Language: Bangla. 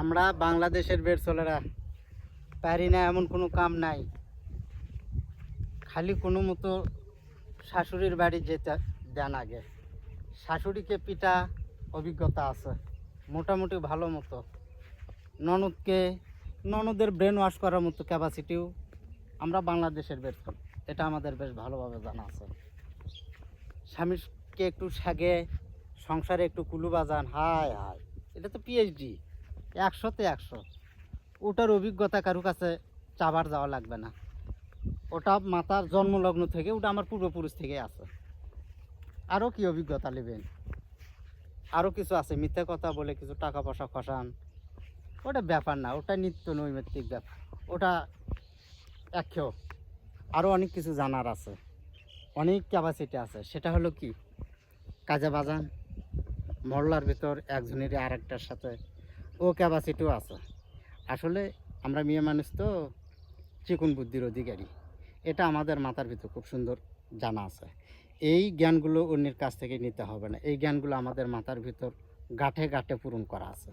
আমরা বাংলাদেশের বের চলেরা পারি না, এমন কোনো কাম নাই। খালি কোনো মতো শাশুড়ির বাড়ি যেতে দেন আগে। শাশুড়িকে পিটা অভিজ্ঞতা আছে, মোটামুটি ভালো মতো। ননদকে, ননদের ব্রেন ওয়াশ করার মতো ক্যাপাসিটিও আমরা বাংলাদেশের বের এটা আমাদের বেশ ভালোভাবে জানা আছে। স্বামীকে একটু সাগে, সংসারে একটু কুলু বাজান, হায় হায়, এটা তো পিএইচডি একশোতে একশো। ওটার অভিজ্ঞতা কারও কাছে চাবার যাওয়া লাগবে না। ওটা মাতার জন্মলগ্ন থেকে, ওটা আমার পূর্বপুরুষ থেকে আছে। আরও কি অভিজ্ঞতা নেবেন? আরও কিছু আছে, মিথ্যা কথা বলে কিছু টাকা পয়সা খসান। ওটা ব্যাপার না, ওটা নিত্য নৈমিত্তিক ব্যাপার। ওটা একশো আরও অনেক কিছু জানার আছে। অনেক ক্যাপাসিটি আছে। সেটা হলো কি? কাজে বাজান, মহল্লার ভিতর একজনের আর একটার সাথে ও ক্যাপাসিটিও আছে। আসলে আমরা মেয়ে মানুষ তো চিকুন বুদ্ধির অধিকারী। এটা আমাদের মাথার ভিতর খুব সুন্দর জানা আছে। এই জ্ঞানগুলো অন্যের কাছ থেকে নিতে হবে না। এই জ্ঞানগুলো আমাদের মাথার ভিতর গাঁঠে গাঁঠে পূরণ করা আছে।